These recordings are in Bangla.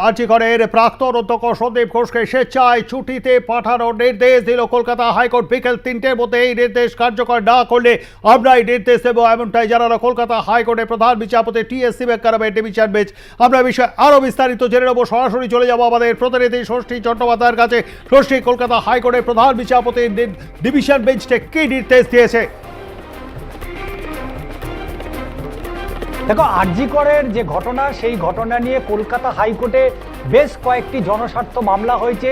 আর্জিকরের প্রাক্তন অধ্যক্ষ সন্দীপ ঘোষকে স্বেচ্ছায় ছুটিতে পাঠানোর নির্দেশ দিল কলকাতা হাইকোর্ট। বিকেল তিনটের মধ্যে এই নির্দেশ কার্যকর না করলে আমরা এই নির্দেশ দেবো এমনটাই জানালো কলকাতা হাইকোর্টের প্রধান বিচারপতি টি এস সিবেকারামের ডিভিশন বেঞ্চ। আমরা বিষয়ে আরও বিস্তারিত জেনে নেব। সরাসরি চলে যাব আমাদের প্রতিনিধি ষষ্ঠী চট্টোপাধ্যায়ের কাছে। ষষ্ঠী কলকাতা হাইকোর্টের প্রধান বিচারপতির নি- ডিভিশন বেঞ্চকে কী নির্দেশ দিয়েছে? দেখো আরজিকরের যে ঘটনা, সেই ঘটনা নিয়ে কলকাতা হাইকোর্টে বেশ কয়েকটি জনস্বার্থ মামলা হয়েছে।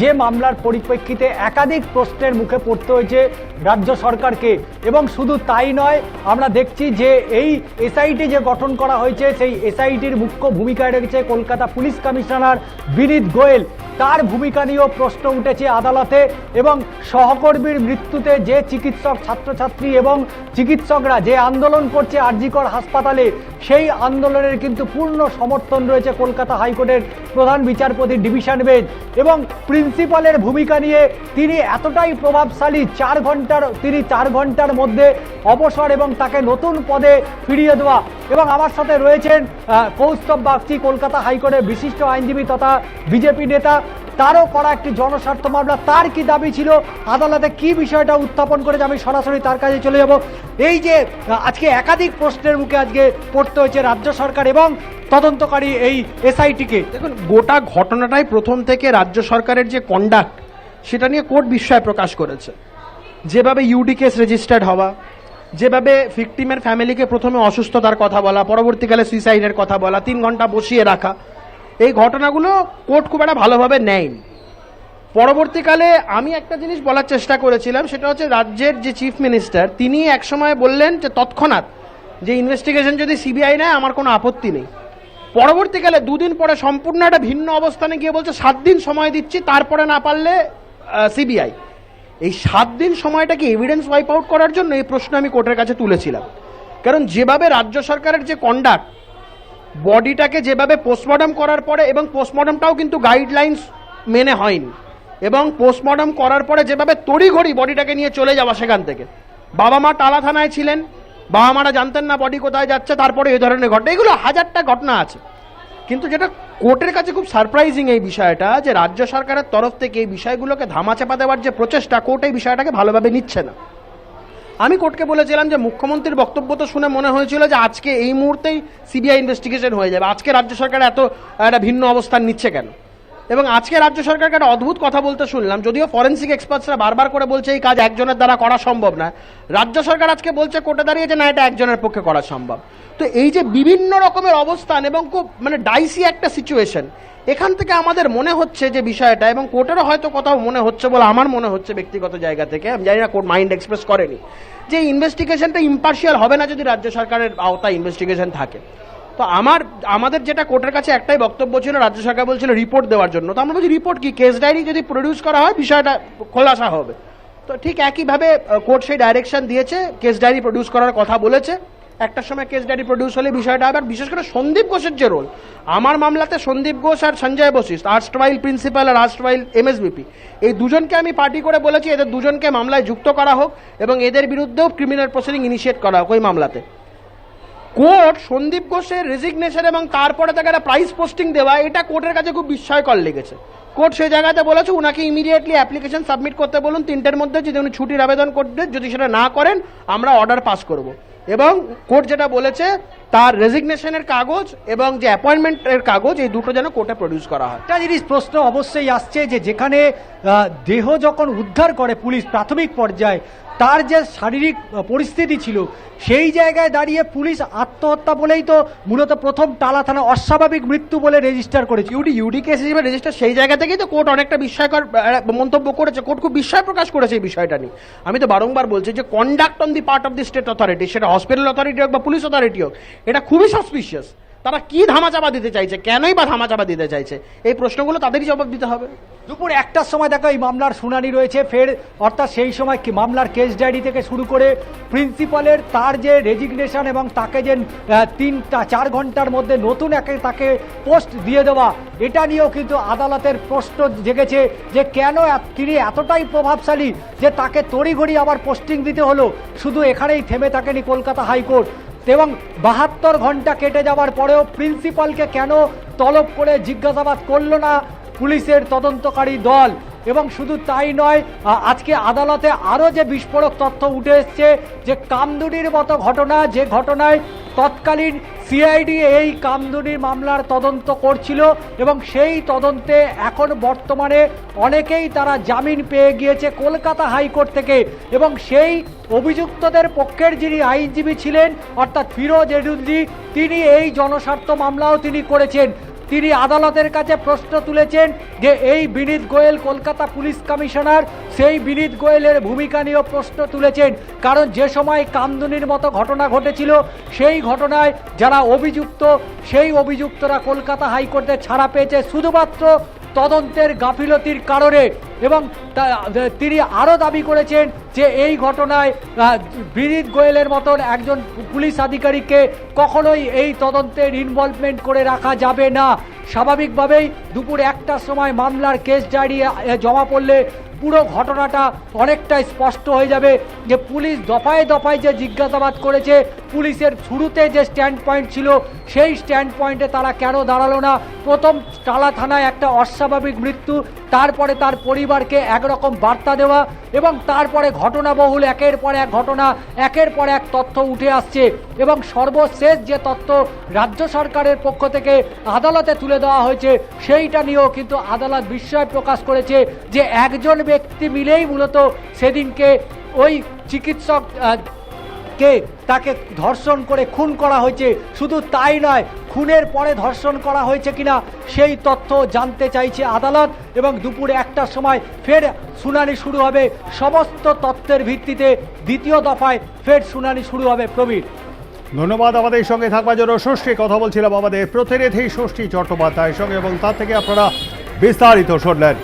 যে মামলার পরিপ্রেক্ষিতে একাধিক প্রশ্নের মুখে পড়তে হয়েছে রাজ্য সরকারকে। এবং শুধু তাই নয়, আমরা দেখছি যে এই এসআইটি যে গঠন করা হয়েছে, সেই এসআইটির মুখ্য ভূমিকায় রেখেছে কলকাতা পুলিশ কমিশনার বিনীত গোয়েল। তার ভূমিকা নিয়েও প্রশ্ন উঠেছে আদালতে এবং সহকর্মীর মৃত্যুতে যে চিকিৎসক ছাত্রছাত্রী এবং চিকিৎসকরা যে আন্দোলন করছে আরজিকর হাসপাতালে সেই আন্দোলনের কিন্তু পূর্ণ সমর্থন রয়েছে কলকাতা হাইকোর্টের প্রধান বিচারপতি ডিভিশন বেঞ্চ। এবং প্রিন্সিপালের ভূমিকা নিয়ে তিনি এতটাই প্রভাবশালী, চার ঘণ্টার, তিনি চার ঘণ্টার মধ্যে অবসর এবং তাকে নতুন পদে ফিরিয়ে দেওয়া। এবং আমার সাথে রয়েছেন কৌস্তব বাগচি, কলকাতা হাইকোর্টের বিশিষ্ট আইনজীবী তথা বিজেপি নেতা তারও করা একটি জনস্বার্থ মামলা, তার কি দাবি ছিল? আদালতে কি বিষয়টা উত্থাপন করেছে? আমি সরাসরি তার কাছে চলে যাব। এই যে আজকে একাধিক প্রশ্নের মুখে আজকে পড়তে হয়েছে রাজ্য সরকার এবং তদন্তকারী এই এসআইটিকে। দেখুন, গোটা ঘটনাটাই প্রথম থেকে রাজ্য সরকারের যে কন্ডাক্ট সেটা নিয়ে কোর্ট বিস্ময় প্রকাশ করেছে। যেভাবে ইউডি কেস রেজিস্টার্ড হওয়া, যেভাবে ভিকটিমের ফ্যামিলিকে প্রথমে অসুস্থতার কথা বলা, পরবর্তীকালে সুইসাইডের কথা বলা, তিন ঘণ্টা বসিয়ে রাখা এই ঘটনাগুলো কোর্ট খুব একটা ভালোভাবে নেয়নি। পরবর্তীকালে আমি একটা জিনিস বলার চেষ্টা করেছিলাম, সেটা হচ্ছে রাজ্যের যে চিফ মিনিস্টার, তিনি একসময় বললেন যে তৎক্ষণাৎ যে ইনভেস্টিগেশন যদি সিবিআই নেয়, আমার কোনো আপত্তি নেই। পরবর্তীকালে দুদিন পরে সম্পূর্ণ একটা ভিন্ন অবস্থানে গিয়ে বলছে, সাত দিন সময় দিচ্ছি, তারপরে না পারলে সিবিআই এই সাত দিন সময়টাকে এভিডেন্স ওয়াইপ আউট করার জন্য? এই প্রশ্ন আমি কোর্টের কাছে তুলেছিলাম। কারণ যেভাবে রাজ্য সরকারের যে কন্ডাক্ট বডিটাকে যেভাবে পোস্টমর্টম করার পরে এবং পোস্টমর্টমটাও কিন্তু গাইডলাইন্স মেনে হয়নি। এবং পোস্টমর্টম করার পরে যেভাবে তড়িঘড়ি বডিটাকে নিয়ে চলে যাওয়া সেখান থেকে। বাবা মা টালা থানায় ছিলেন, বাবা মারা জানতেন না বডি কোথায় যাচ্ছে, তারপরে এই ধরনের ঘটনা। এগুলো হাজারটা ঘটনা আছে। কিন্তু যেটা কোর্টের কাছে খুব সারপ্রাইজিং এই বিষয়টা, যে রাজ্য সরকারের তরফ থেকে এই বিষয়গুলোকে ধামাচাপা দেওয়ার যে প্রচেষ্টা, কোর্ট এই বিষয়টাকে ভালোভাবে নিচ্ছে না। আমি কোর্টকে বলেছিলাম যে মুখ্যমন্ত্রীর বক্তব্য তো শুনে মনে হয়েছিল যে আজকে এই মুহূর্তেই সিবিআই ইনভেস্টিগেশন হয়ে যাবে। আজকে রাজ্য সরকার এত, একটা ভিন্ন অবস্থান নিচ্ছে কেন? এবং আজকে রাজ্য সরকারকে একটা অদ্ভুত কথা বলতে শুনলাম, যদিও ফরেন্সিক এক্সপার্টসরা বারবার করে বলছে এই কাজ একজনের দ্বারা করা সম্ভব না। রাজ্য সরকার আজকে বলছে কোর্টে দাঁড়িয়ে যে না, এটা একজনের পক্ষে করা সম্ভব। তো এই যে বিভিন্ন রকমের অবস্থান এবং খুব মানে ডাইসি একটা সিচুয়েশন এখান থেকে আমাদের মনে হচ্ছে যে বিষয়টা এবং কোর্টেরও হয়তো কোথাও মনে হচ্ছে বলে আমার মনে হচ্ছে ব্যক্তিগত জায়গা থেকে, আমি জানি না কোর্ট মাইন্ড এক্সপ্রেস করেনি, যে ইনভেস্টিগেশনটা ইম্পার্শিয়াল হবে না যদি রাজ্য সরকারের আওতায় ইনভেস্টিগেশন থাকে। তো আমার, আমাদের যেটা কোর্টের কাছে একটাই বক্তব্য ছিল, রাজ্য সরকার বলছিল রিপোর্ট দেওয়ার জন্য। তো আমরা বলছি রিপোর্ট কি? কেস ডায়েরি যদি প্রডিউস করা হয়, বিষয়টা খোলাসা হবে। তো ঠিক একইভাবে কোর্ট সেই ডাইরেকশন দিয়েছে কেস ডায়েরি প্রডিউস করার কথা বলেছে। একটা সময় কেস ডায়েরি প্রডিউস হলে বিষয়টা আবার, বিশেষ করে সন্দীপ ঘোষের যে রোল আমার মামলাতে সন্দীপ ঘোষ আর সঞ্জয় বশিস আর্টস ট্রাইল প্রিন্সিপাল আর আর্টস ট্রাইল এমএসবিপি এই দুজনকে আমি পার্টি করে বলেছি, এদের দুজনকে মামলায় যুক্ত করা হোক এবং এদের বিরুদ্ধেও ক্রিমিনাল প্রসিডিং ইনিশিয়েট করা হোক ওই মামলাতে। কোর্ট সন্দীপ ঘোষের রেজিগনেশন এবং তারপরে তাকে একটা প্রাইস পোস্টিং দেওয়া, এটা কোর্টের কাছে খুব বিস্ময়কর লেগেছে। কোর্ট সেই জায়গাতে বলেছে ওনাকে ইমিডিয়েটলি অ্যাপ্লিকেশন সাবমিট করতে বলুন, তিনটের মধ্যে যদি উনি ছুটির আবেদন করতে যদি সেটা না করেন, আমরা অর্ডার পাস করব। এবং কোর্ট যেটা বলেছে তার রেজিগনেশনের কাগজ এবং যে অ্যাপয়েন্টমেন্টের কাগজ এই দুটো যেন কোর্টে প্রডিউস করা হয়। একটা জিনিস প্রশ্ন অবশ্যই আসছে যে যেখানে দেহ যখন উদ্ধার করে পুলিশ প্রাথমিক পর্যায়ে তার যে শারীরিক পরিস্থিতি ছিল সেই জায়গায় দাঁড়িয়ে পুলিশ আত্মহত্যা বলেই তো মূলত প্রথম টালা থানা অস্বাভাবিক মৃত্যু বলে রেজিস্টার করেছে। ইউডি ইউডি কেস হিসেবে রেজিস্টার সেই জায়গা থেকেই তো কোর্ট অনেকটা বিস্ময়কর মন্তব্য করেছে। কোর্ট খুব বিস্ময় প্রকাশ করেছে এই বিষয়টা নিয়ে। আমি তো বারংবার বলছি যে conduct on the part of the state authority সেটা হসপিটাল অথরিটি হোক বা পুলিশ অথরিটি হোক এটা খুবই সাসপিশিয়াস তারা কি ধামাচাপা দিতে চাইছে? কেনই বা ধামাচাপা দিতে চাইছে? এই প্রশ্নগুলো তাদেরই জবাব দিতে হবে। দুপুর একটার সময় দেখো এই মামলার শুনানি রয়েছে। ফের অর্থাৎ সেই সময় কি মামলার কেস ডায়েরি থেকে শুরু করে প্রিন্সিপালের তার যে রেজিগনেশন এবং তাকে যে তিনটা, চার ঘণ্টার মধ্যে নতুন একে তাকে পোস্ট দিয়ে দেওয়া, এটা নিয়েও কিন্তু আদালতের প্রশ্ন জেগেছে যে কেন তিনি এতটাই প্রভাবশালী যে তাকে তড়িঘড়ি আবার পোস্টিং দিতে হলো। শুধু এখানেই থেমে থাকেনি কলকাতা হাইকোর্ট। এবং বাহাত্তর ঘণ্টা কেটে যাওয়ার পরেও প্রিন্সিপালকে কেন তলব করে জিজ্ঞাসাবাদ করল না পুলিশের তদন্তকারী দল? এবং শুধু তাই নয় আজকে আদালতে আরও যে বিস্ফোরক তথ্য উঠে এসছে, যে কামদুনির মতো ঘটনা, যে ঘটনায় তৎকালীন সিআইডি এই কামদুনির মামলার তদন্ত করছিল এবং সেই তদন্তে এখন বর্তমানে অনেকেই তারা জামিন পেয়ে গিয়েছে কলকাতা হাইকোর্ট থেকে এবং সেই অভিযুক্তদের পক্ষের যিনি আইনজীবী ছিলেন, অর্থাৎ ফিরোজ এডুদ্দি তিনি এই জনস্বার্থ মামলাও তিনি করেছেন। তিনি আদালতের কাছে প্রশ্ন তুলেছেন যে এই বিনীত গোয়েল কলকাতা পুলিশ কমিশনার সেই বিনীত গোয়েলের ভূমিকা নিয়েও প্রশ্ন তুলেছেন। কারণ যে সময় কামদুনির মতো ঘটনা ঘটেছিল, সেই ঘটনায় যারা অভিযুক্ত, সেই অভিযুক্তরা কলকাতা হাইকোর্টে ছাড়া পেয়েছে শুধুমাত্র তদন্তের গাফিলতির কারণে। এবং তিনি আরও দাবি করেছেন যে এই ঘটনায় বিনীত গোয়েলের মতন একজন পুলিশ আধিকারিককে কখনোই এই তদন্তের ইনভলভমেন্ট করে রাখা যাবে না। স্বাভাবিকভাবেই দুপুর একটার সময় মামলার কেস ডায়েরি জমা পড়লে পুরো ঘটনাটা অনেকটাই স্পষ্ট হয়ে যাবে যে পুলিশ দফায় দফায় যে জিজ্ঞাসাবাদ করেছে, পুলিশের শুরুতে যে স্ট্যান্ড পয়েন্ট ছিল, সেই স্ট্যান্ড পয়েন্টে তারা কেন দাঁড়াল না? প্রথম টালা থানায় একটা অস্বাভাবিক মৃত্যু তারপরে তার পরিবারকে একরকম বার্তা দেওয়া এবং তারপরে ঘটনাবহুল একের পর এক ঘটনা, একের পর এক তথ্য উঠে আসছে এবং সর্বশেষ যে তথ্য রাজ্য সরকারের পক্ষ থেকে আদালতে তুলে দেওয়া হয়েছে, সেইটা নিয়েও কিন্তু আদালত বিস্ময় প্রকাশ করেছে যে একজন ব্যক্তি মিলেই মূলত সেদিনকে ওই চিকিৎসক কে তাকে ধর্ষণ করে খুন করা হয়েছে। শুধু তাই নয় খুনের পরে ধর্ষণ করা হয়েছে কিনা সেই তথ্য জানতে চাইছে আদালত এবং দুপুরে একটার সময় ফের শুনানি শুরু হবে। সমস্ত তথ্যের ভিত্তিতে দ্বিতীয় দফায় ফের শুনানি শুরু হবে প্রবীর। ধন্যবাদ আমাদের সঙ্গে থাকবার জন্য। ষষ্ঠী কথা বলছিলাম আমাদের প্রতিনিধি ষষ্ঠী চট্টোপাধ্যায়ের সঙ্গে এবং তার থেকে আপনারা বিস্তারিত শুনলেন।